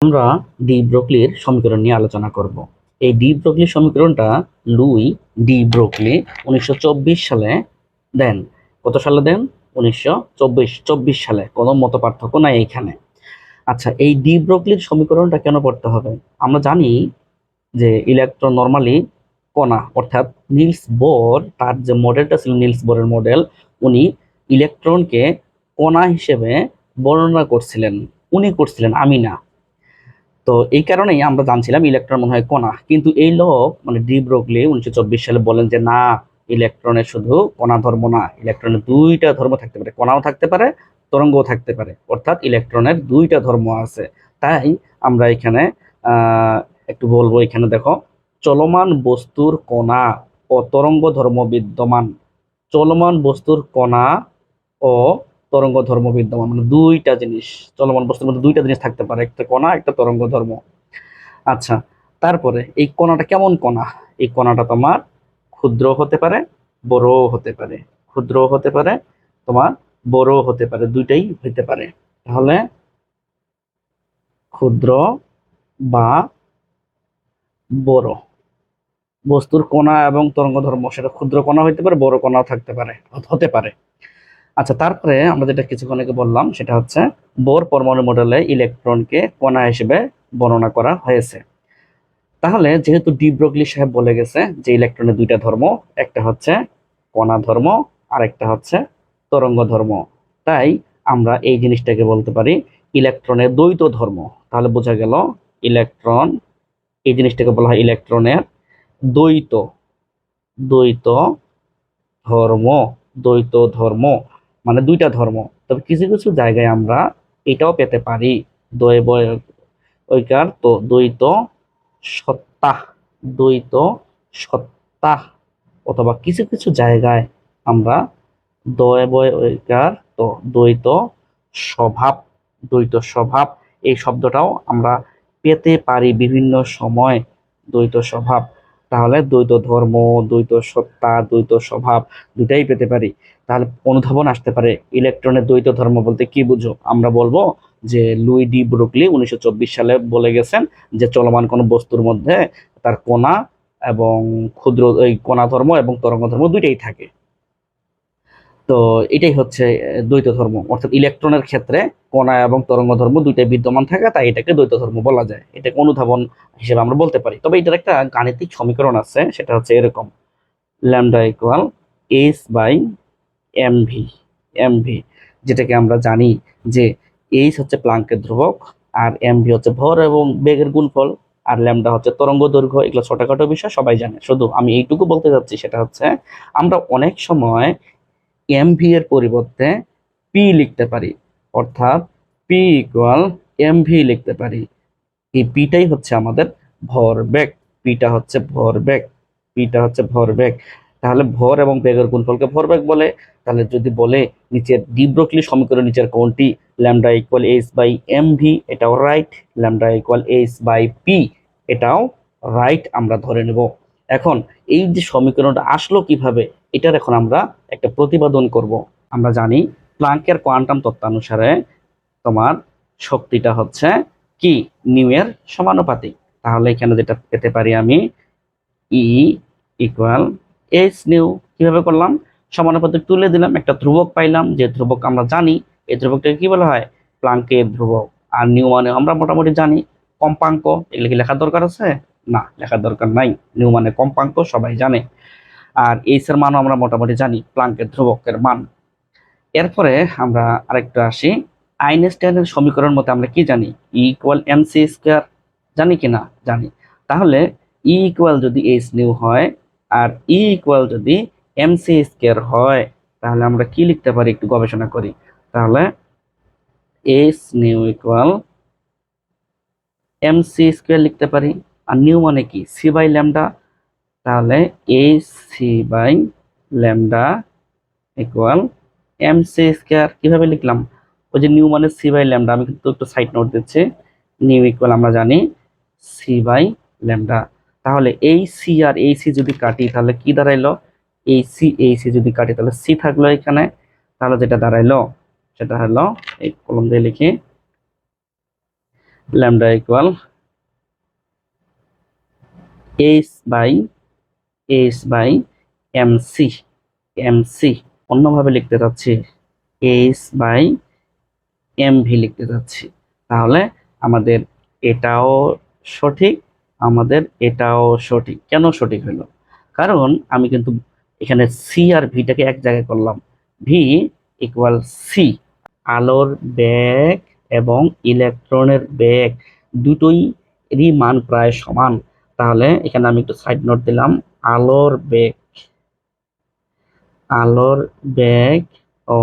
আমরা ডি ব্রোকলির সমীকরণ নিয়ে আলোচনা করব। এই ডি ব্রোকলির সমীকরণটা লুই ডি ব্রোকলি উনিশশো চব্বিশ সালে দেন। কত সালে দেন? উনিশশো চব্বিশ সালে। কোনো মত পার্থক্য নাই এইখানে আচ্ছা এই ডি ব্রোকলির সমীকরণটা কেন পড়তে হবে? আমরা জানি যে ইলেকট্রন নর্মালি কণা, অর্থাৎ নিলস বোর, তার যে মডেলটা ছিল নিলস বোরের মডেল, উনি ইলেকট্রনকে কণা হিসেবে বর্ণনা করছিলেন। উনি করছিলেন, আমি না। তো এই কারণেই আমরা জানছিলাম ইলেকট্রন মনে হয় কণা। কিন্তু এই লোক মানে ডি ব্রোগলি উনিশশো চব্বিশ সালে বলেন যে, না ইলেকট্রনের শুধু কণা ধর্ম না ইলেকট্রনের দুইটা ধর্ম থাকতে পারে। কণাও থাকতে পারে, তরঙ্গও থাকতে পারে। অর্থাৎ ইলেকট্রনের দুইটা ধর্ম আছে। তাই আমরা এখানে একটু বলব, এখানে দেখো, চলমান বস্তুর কণা ও তরঙ্গ ধর্ম বিদ্যমান। চলমান বস্তুর কণা ও তরঙ্গ ধর্ম বিদ্যমান মানে দুইটা জিনিস, চলমান বস্তুর মধ্যে দুইটা জিনিস থাকতে পারে, একটা কণা, একটা তরঙ্গ ধর্ম। আচ্ছা তারপরে এই কণাটা কেমন কণা? এই কণাটা তোমার ক্ষুদ্র হতে পারে বড়ও হতে পারে। ক্ষুদ্র হতে পারে, তোমার বড় হতে পারে, দুইটাই হতে পারে। তাহলে ক্ষুদ্র বা বড়, বস্তুর কণা এবং তরঙ্গ ধর্ম, সেটা ক্ষুদ্র কণা হতে পারে, বড় কণাও থাকতে পারে, হতে পারে। আচ্ছা তারপরে আমরা যেটা কিছুক্ষণ আগে বললাম, সেটা হচ্ছে বোর পরমাণু মডেলে ইলেকট্রনকে কণা হিসেবে বর্ণনা করা হয়েছে। তাহলে যেহেতু ডি ব্রগলি সাহেব বলে গেছে যে ইলেকট্রনের দুইটা ধর্ম, একটা হচ্ছে কণা ধর্ম আর একটা হচ্ছে তরঙ্গ ধর্ম, তাই আমরা এই জিনিসটাকে বলতে পারি ইলেকট্রনের দ্বৈত ধর্ম। তাহলে বোঝা গেল ইলেকট্রন, এই জিনিসটাকে বলা হয় ইলেকট্রনের দ্বৈত দ্বৈত ধর্ম দ্বৈত ধর্ম। মানে দুইটা ধর্ম। তবে কিছু কিছু জায়গায় আমরা এটাও পেতে পারি। ঐকার তো দ্বৈত সত্তা দ্বৈত সত্তা। অথবা কিছু কিছু জায়গায় আমরা দ্বয় ঐকার তো দ্বৈত স্বভাব দ্বৈত স্বভাব এই শব্দটাও আমরা পেতে পারি বিভিন্ন সময়। দ্বৈত স্বভাব। তাহলে দ্বৈত ধর্ম, দ্বৈত সত্তা, দ্বৈত স্বভাব দুটাই পেতে পারি। তাহলে অনুধাবন আসতে পারে। ইলেকট্রনের দ্বৈত ধর্ম বলতে কি বুঝো? আমরা বলব যে লুই ডি ব্রুকলি উনিশশো চব্বিশ সালে বলে গেছেন যে চলমান কোনো বস্তুর মধ্যে তার কণা এবং ক্ষুদ্র, এই কণা ধর্ম এবং তরঙ্গ ধর্ম দুইটাই থাকে। তো এটাই হচ্ছে দ্বৈত ধর্ম। অর্থাৎ ইলেকট্রনের ক্ষেত্রে কণা এবং তরঙ্গ ধর্ম দুইটাই বিদ্যমান থাকে, তাই এটাকে দ্বৈত ধর্ম বলা যায়। এটাকে অনুধাবন হিসেবে আমরা বলতে পারি। তবে এটার একটা গাণিতিক সমীকরণ আছে, সেটা হচ্ছে এরকম। Lambda equal S by M V M V, যেটাকে আমরা জানি যে এইচ হচ্ছে প্লাঙ্কের ধ্রুবক, আর এম ভি হচ্ছে ভর এবং বেগের গুণফল, আর ল্যামডা হচ্ছে তরঙ্গ দৈর্ঘ্য, এগুলো ছোটখাটো বিষয়, সবাই জানে। শুধু আমি এইটুকু বলতে যাচ্ছি, সেটা হচ্ছে আমরা অনেক সময় এম ভি এর পরিবর্তে পি লিখতে পারি, অর্থাৎ পি ইকুয়াল এম ভি লিখতে পারি। এই পিটাই হচ্ছে আমাদের ভরবেগ পিটা হচ্ছে ভরবেগ পিটা হচ্ছে ভরবেগ তাহলে ভর এবং বেগের গুণফলকে ভরবেগ বলে। তাহলে যদি বলে নিচের ডিব্রোকলি সমীকরণ নিচের কোনটি lambda equal H by M V এটাও right lambda equal H by P এটাও রাইট আমরা ধরে নেব। এখন এই যে সমীকরণটা আসলো কীভাবে, এটার এখন আমরা একটা প্রতিপাদন করব। আমরা জানি প্লাঙ্কের কোয়ান্টাম তত্ত্বানুসারে তোমার শক্তিটা হচ্ছে কি? নিউ এর সমানুপাতিক। তাহলে এখানে যেটা পেতে পারি আমি ই ইকুয়াল এইচ নিউ। কীভাবে করলাম? সমানুপাতিক তুলে দিলাম, একটা ধ্রুবক পাইলাম। যে ধ্রুবক আমরা জানি, এই ধ্রুবকটাকে কি বলা হয়? প্লাঙ্কের ধ্রুবক। আর নিউ মানে আমরা মোটামুটি জানি। কম্পাঙ্ক, এগুলো কি লেখার দরকার আছে? না, লেখার দরকার নাই। নিউ মানে কম্পাঙ্ক, সবাই জানে। আর এইচ এর মানও আমরা মোটামুটি জানি প্লাঙ্কের ধ্রুবকের মান। এরপরে আমরা আরেকটা আসি। আইনস্টাইনের সমীকরণ মতে আমরা কি জানি? E equal M C square জানি কি না? জানি। তাহলে ই ইকুয়াল যদি এইচ নিউ হয়, আর ই ইকুয়াল যদি এম সি স্কোয়ার হয়, তাহলে আমরা কি লিখতে পারি? একটু গবেষণা করি। তাহলে H nu equal M C square লিখতে পারি। আর নিউ মানে কি? সি বাই ল্যামডা তাহলে এ C by lambda equal M C square কীভাবে লিখলাম? ওই যে নিউ মানে সি বাই ল্যামডা আমি কিন্তু একটু সাইড নোট দিচ্ছি। নিউ ইকুয়াল আমরা জানি সি বাই ল্যামডা তাহলে এই সি আর এই সি যদি কাটি, তাহলে কি দাঁড়াইলো? এই সি এই সি যদি কাটি, তাহলে সি থাকল এখানে। তাহলে যেটা দাঁড়াইলো, সেটা হলো এই কলম দিয়ে লিখি। Lambda equal H by H by M C M C অন্যভাবে লিখতে চাচ্ছি এইচ বাই এম ভি লিখতে চাচ্ছি তাহলে আমাদের এটাও সঠিক, আমাদের এটাও সঠিক। কেন সঠিক হলো? কারণ আমি কিন্তু এখানে সি আর ভিটাকে এক জায়গায় করলাম। ভি ইকুয়াল সি আলোর বেগ এবং ইলেকট্রনের বেগ দুটোই এরই মান প্রায় সমান। তাহলে এখানে আমি একটু সাইড নোট দিলাম। আলোর বেগ আলোর বেগ ও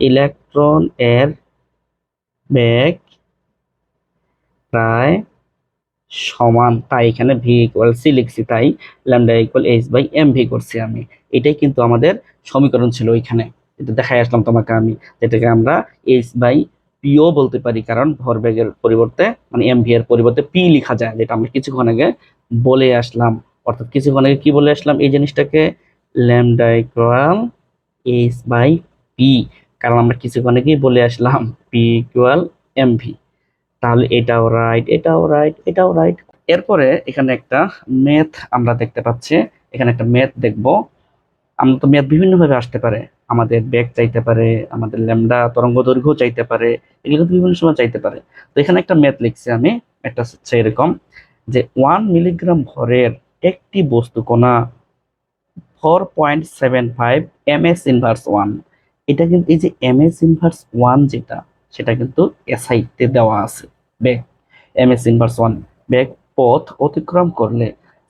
ইলেকট্রন এর বেগ প্রায় সমান। তাই এখানে ভি ইকুয়াল সি লিখছি, তাই lambda equal H by M V করছি আমি। এটাই কিন্তু আমাদের সমীকরণ ছিল ওইখানে। এটা দেখাই আসলাম তোমাকে আমি, যেটাকে আমরা এইচ বাই পিও বলতে পারি, কারণ ভরবেগের পরিবর্তে মানে এম ভি এর পরিবর্তে পি লেখা যায়, যেটা আমরা কিছুক্ষণ আগে বলে আসলাম। অর্থাৎ কিছুক্ষণ আগে কি বলে আসলাম? এই জিনিসটাকে lambda equal H by P কারণ আমরা কিছুক্ষণ আগেই বলে আসলাম পি ইকুয়াল এম ভি তাহলে এটাও রাইট এটাও রাইট এটাও রাইট এরপরে এখানে একটা ম্যাথ আমরা দেখতে পাচ্ছি। এখানে একটা ম্যাথ দেখব। আমরা তো ম্যাথ বিভিন্নভাবে আসতে পারে। আমাদের ব্যাগ চাইতে পারে, আমাদের ল্যামডা তরঙ্গ দৈর্ঘ্য চাইতে পারে, এগুলো বিভিন্ন সময় চাইতে পারে। তো এখানে একটা ম্যাথ লিখছি আমি, একটা হচ্ছে এরকম যে ওয়ান মিলিগ্রাম ভরের একটি বস্তু কণা four point seven five M S inverse one এটা কিন্তু এই যে এম এস ইনভার্স ওয়ান যেটা, সেটা কিন্তু এসআইতে দেওয়া আছে। বেগ এম এস ইনভার্স ওয়ান বেগ পথ অতিক্রম করলে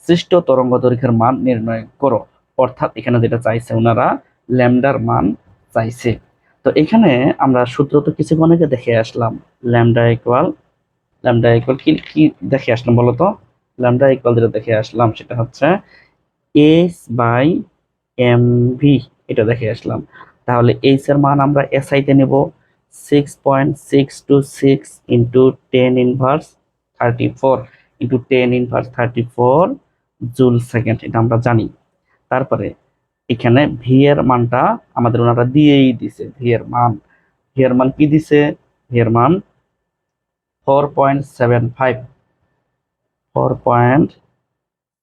সৃষ্ট তরঙ্গ দৈর্ঘ্যের মান নির্ণয় করো। অর্থাৎ এখানে যেটা চাইছে ওনারা ল্যামডার মান চাইছে। তো এখানে আমরা সূত্র তো কিছুক্ষণ আগে দেখে আসলাম। ল্যামডা ইকুয়াল ল্যামডা ইকুয়াল কি কি দেখে আসলাম বলো তো? ল্যামডা ইকুয়াল যেটা দেখে আসলাম সেটা হচ্ছে এস বাই এম ভি এটা দেখে আসলাম। তাহলে এইচ এর মান আমরা এস এসআইতে নেব। Six point six two six into ten inverse thirty four into ten inverse thirty four joule second এটা আমরা জানি। তারপরে এখানে ভি এর মানটা আমাদের ওনারা দিয়েই দিছে। ভি এর মান। ভি এর মান কি দিছে? ভি এর মান four point seven five four point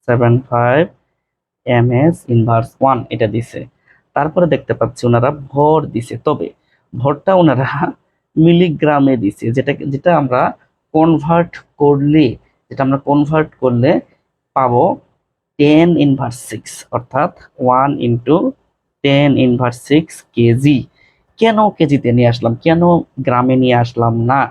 seven five M S inverse one এটা দিছে। তারপরে দেখতে পাচ্ছি ওনারা ভর দিছে। তবে ভরটা ওনারা মিলিগ্রামে দিছে, যেটা যেটা আমরা কনভার্ট করলে যেটা আমরা কনভার্ট করলে পাবো টেন ইনভার্স সিক্স অর্থাৎ one into ten inverse six KG কেন কেজিতে নিয়ে আসলাম? কেন গ্রামে নিয়ে আসলাম না?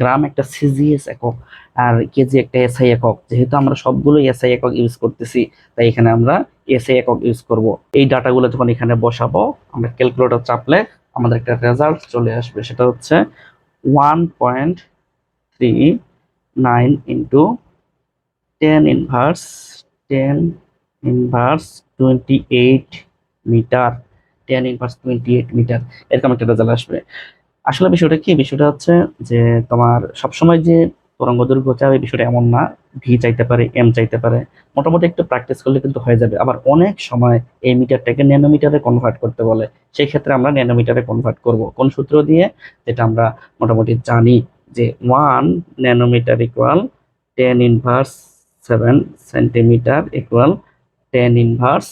গ্রাম একটা সিজিএস একক, আর কেজি একটা এসআই একক। যেহেতু আমরা সবগুলো এসআই একক ইউজ করতেছি, তাই এখানে আমরা এসআই একক ইউজ করব। এই ডাটাগুলো যখন এখানে বসাবো, আমরা ক্যালকুলেটর চাপলে আমাদের একটা রেজাল্ট চলে আসবে। সেটা হচ্ছে one point three nine into ten inverse ten inverse twenty eight metre ten inverse twenty eight metre এরকম একটা রেজাল্ট আসবে। আসলে বিষয়টা কি? বিষয়টা হচ্ছে যে তোমার সবসময় যে তরঙ্গ দৈর্ঘ্য চাবে বিষয়টা এমন না। ভি চাইতে পারে এম চাইতে পারে। মোটামুটি একটু প্র্যাকটিস করলে কিন্তু হয়ে যাবে। আবার অনেক সময় এই মিটারটাকে ন্যানোমিটারে কনভার্ট করতে বলে। সেই ক্ষেত্রে আমরা ন্যানোমিটারে কনভার্ট করব। কোন সূত্র দিয়ে? যেটা আমরা মোটামুটি জানি যে one nanometre equal ten inverse seven centimetre equal ten inverse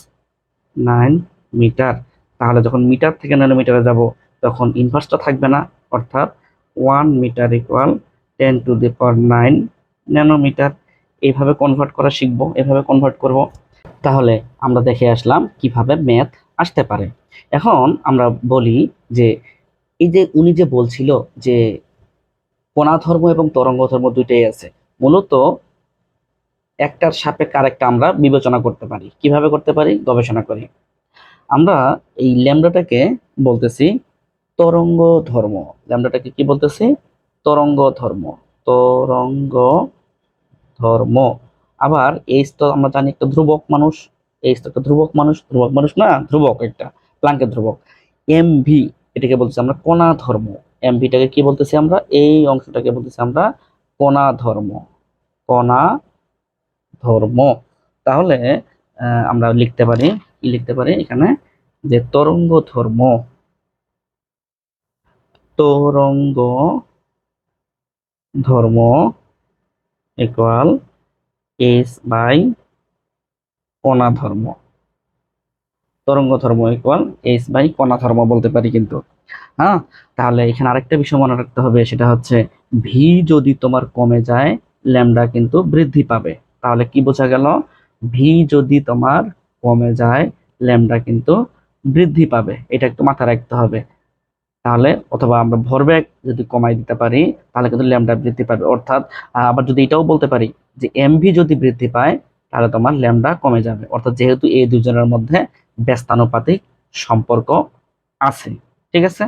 nine metre তাহলে যখন মিটার থেকে ন্যানোমিটারে যাব, তখন ইনভার্সটা থাকবে না, অর্থাৎ one metre equal ten to the power nine nanometre এইভাবে কনভার্ট করা শিখব, এভাবে কনভার্ট করব। তাহলে আমরা দেখে আসলাম কীভাবে ম্যাথ আসতে পারে। এখন আমরা বলি যে, এই যে উনি যে বলছিল যে কোনা ধর্ম এবং তরঙ্গ ধর্ম দুইটাই আছে, মূলত একটার সাপেক্ষে আরেকটা আমরা বিবেচনা করতে পারি। কীভাবে করতে পারি? গবেষণা করি। আমরা এই ল্যামডাটাকে বলতেছি তরঙ্গ ধর্ম। ল্যামডাটাকে কি বলতেছি? তরঙ্গ ধর্ম। তরঙ্গ ধর্ম। আবার এই তো আমরা জানি একটা ধ্রুবক মানুষ। এই তো একটা ধ্রুবক মানুষ। ধ্রুবক মানুষ না, ধ্রুবক একটা, প্লাঙ্কের ধ্রুবক। এম ভি এটাকে বলতেছি আমরা কণা ধর্ম। এম ভিটাকে কি বলতেছি আমরা? এই অংশটাকে বলতেছি আমরা কণা ধর্ম। কোনা ধর্ম। তাহলে আমরা লিখতে পারি, কি লিখতে পারি এখানে? যে তরঙ্গ ধর্ম। তরঙ্গ ধর্ম ইকুয়াল এস বাই কণা ধর্ম তরঙ্গ ধর্ম ইকুয়াল এইচ বাই কণা ধর্ম বলতে পারি কিন্তু। হ্যাঁ? তাহলে এখানে আরেকটা বিষয় মনে রাখতে হবে, সেটা হচ্ছে ভি যদি তোমার কমে যায় ল্যামডা কিন্তু বৃদ্ধি পাবে। তাহলে কি বোঝা গেল? ভি যদি তোমার কমে যায় ল্যামডা কিন্তু বৃদ্ধি পাবে। এটা একটু মাথায় রাখতে হবে। তাহলে অথবা আমরা ভরবেগ যদি কমাই দিতে পারি, তাহলে কিন্তু ল্যামডা বৃদ্ধি পাবে। অর্থাৎ আবার যদি এটাও বলতে পারি যে এমভি যদি বৃদ্ধি পায়, তাহলে তোমার ল্যামডা কমে যাবে। অর্থাৎ যেহেতু এই দুজনের মধ্যে ব্যস্তানুপাতিক সম্পর্ক আছে। ঠিক আছে?